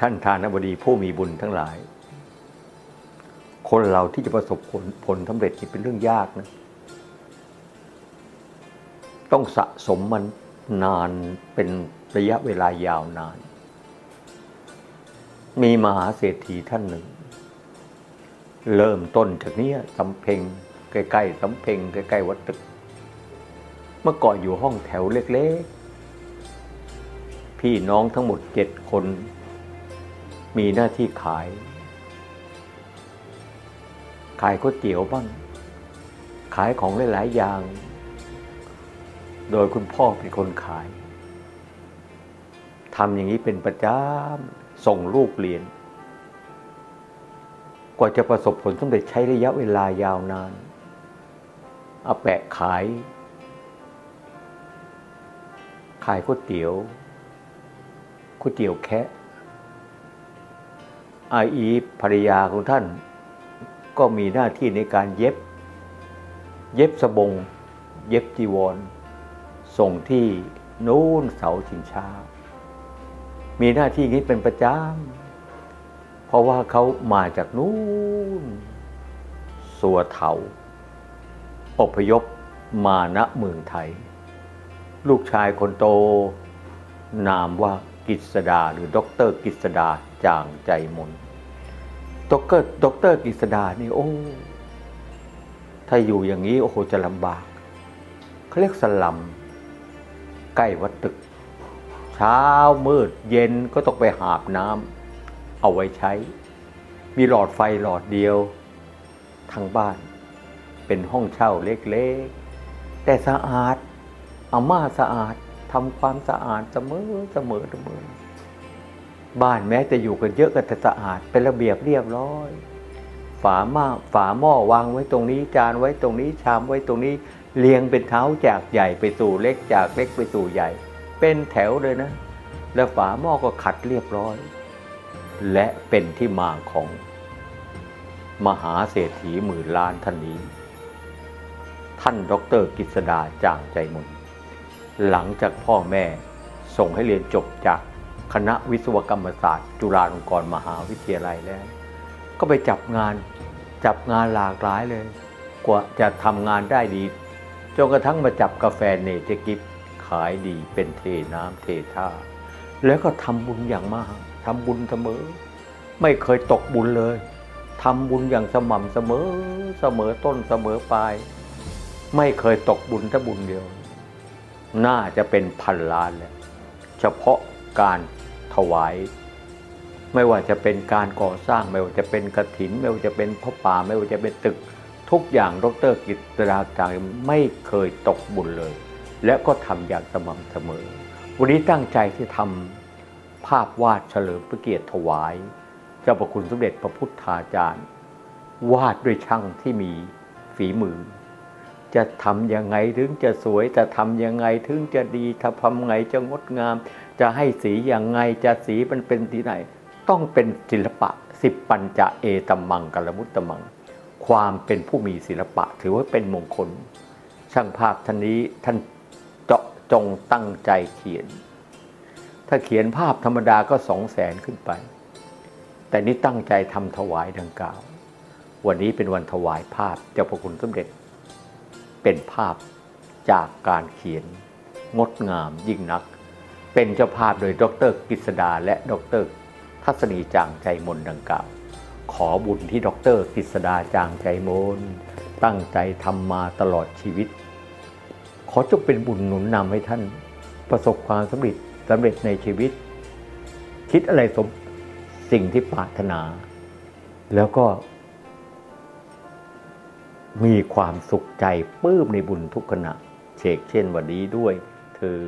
ท่านทานบดีผู้มีบุญทั้งหลาย คนเราที่จะประสบผลผลสำเร็จนี่เป็นเรื่องยากนะ ต้องสะสมมันนานเป็นระยะเวลายาวนาน มีมหาเศรษฐีท่านหนึ่ง เริ่มต้นจากเนี้ยสำเพ็งใกล้ๆสำเพ็งใกล้ๆวัดตึก เมื่อก่อนอยู่ห้องแถวเล็กๆ พี่น้องทั้งหมดเจ็ดคน มีหน้าที่ขาย ขายก๋วยเตี๋ยวบ้าง ขายของหลาย ๆ อย่าง โดยคุณพ่อเป็นคนขายทำอย่างนี้เป็นประจำส่งลูกเรียน กว่าจะประสบผลสำเร็จใช้ระยะเวลายาวนานเอาแปะขาย ขายก๋วยเตี๋ยวก๋วยเตี๋ยวแคะ อาอีภรรยาของท่าน ก็มีหน้าที่ในการเย็บ เย็บสบง เย็บจีวร ส่งที่นู้นเสาชิงช้า มีหน้าที่นี้เป็นประจำเพราะว่าเขามาจากนู้นสัวเถาอพยพมาณเมืองไทย ลูกชายคนโต นามว่า กิษดาหรือด็อกเตอร์กิษดาจางใจมนด็อกเตอร์ด็อกเตอร์กิษดานี่โอ้ ถ้าอยู่อย่างนี้โอ้โหจะลำบากเขาเรียกสลัมใกล้วัดตึก เช้ามืดเย็นก็ต้องไปหาบน้ำเอาไว้ใช้ มีหลอดไฟหลอดเดียวทางบ้าน เป็นห้องเช่าเล็กๆ แต่สะอาดอาม่าสะอาด ทำความสะอาดเสมอเสมอเสมอ บ้านแม้จะอยู่กันเยอะก็แต่สะอาดเป็นระเบียบเรียบร้อย ฝาหม้อฝาหม้อวางไว้ตรงนี้จานไว้ตรงนี้ชามไว้ตรงนี้เรียงเป็นเท้าจากใหญ่ไปสู่เล็กจากเล็กไปสู่ใหญ่ เป็นแถวเลยนะ แล้วฝาหม้อก็ขัดเรียบร้อย และเป็นที่มาของ มหาเศรษฐีหมื่นล้านท่านนี้ ท่านดรกิษดาจางใจมน หลังจากพ่อแม่ส่งให้เรียนจบจากคณะวิศวกรรมศาสตร์ จุฬาลงกรณ์มหาวิทยาลัยแล้ว ก็ไปจับงานจับงานหลากหลายเลย กว่าจะทำงานได้ดีจนกระทั่งมาจับกาแฟเนเจกิฟขายดีเป็นเทน้ำเทท่า แล้วก็ทำบุญอย่างมากทำบุญเสมอ ไม่เคยตกบุญเลยทำบุญอย่างสม่ำเสมอเสมอต้นเสมอปลาย ไม่เคยตกบุญถ้าบุญเดียว น่าจะเป็นพันล้านแหละเฉพาะการถวาย ไม่ว่าจะเป็นการก่อสร้าง ไม่ว่าจะเป็นกระถิน ไม่ว่าจะเป็นพระป่า ไม่ว่าจะเป็นตึก ทุกอย่างดรกิตราจางไม่เคยตกบุญเลย และก็ทำอย่างสม่ำเสมอ วันนี้ตั้งใจที่ทำภาพวาดเฉลิมพระเกียรติถวาย เจ้าประคุณสมเด็จพระพุทธาจารย์ วาดด้วยช่างที่มีฝีมือ จะทำยังไงถึงจะสวยจะทำยังไงถึงจะดีถ้าทำไงจะงดงาม จะให้สีย่างไงจะสีมันเป็นที่ไหน ต้องเป็นศิลปะสิบปัญจะเอตมังกัลมุตตมัง ความเป็นผู้มีศิลปะ ถือว่าเป็นมงคล ช่างภาพท่านนี้ท่านเจาะจงตั้งใจเขียน ถ้าเขียนภาพธรรมดาก็สองแสนขึ้นไป แต่นี่ตั้งใจทำถวายดังกล่าว วันนี้เป็นวันถวายภาพเจ้าพระคุณสมเด็จ เป็นภาพจากการเขียนงดงามยิ่งนัก เป็นเจ้าภาพโดยดรกฤษดาและดรทัศนีจางใจมนดังกล่าว ขอบุญที่ดรกฤษดาจางใจมนตั้งใจทำมาตลอดชีวิต ขอจงเป็นบุญหนุนนำให้ท่านประสบความสำเร็จสำเร็จในชีวิต คิดอะไรสมสิ่งที่ปรารถนา แล้วก็ มีความสุขใจปลื้มในบุญทุกขณะเชกเช่นวันนี้ด้วยเธอ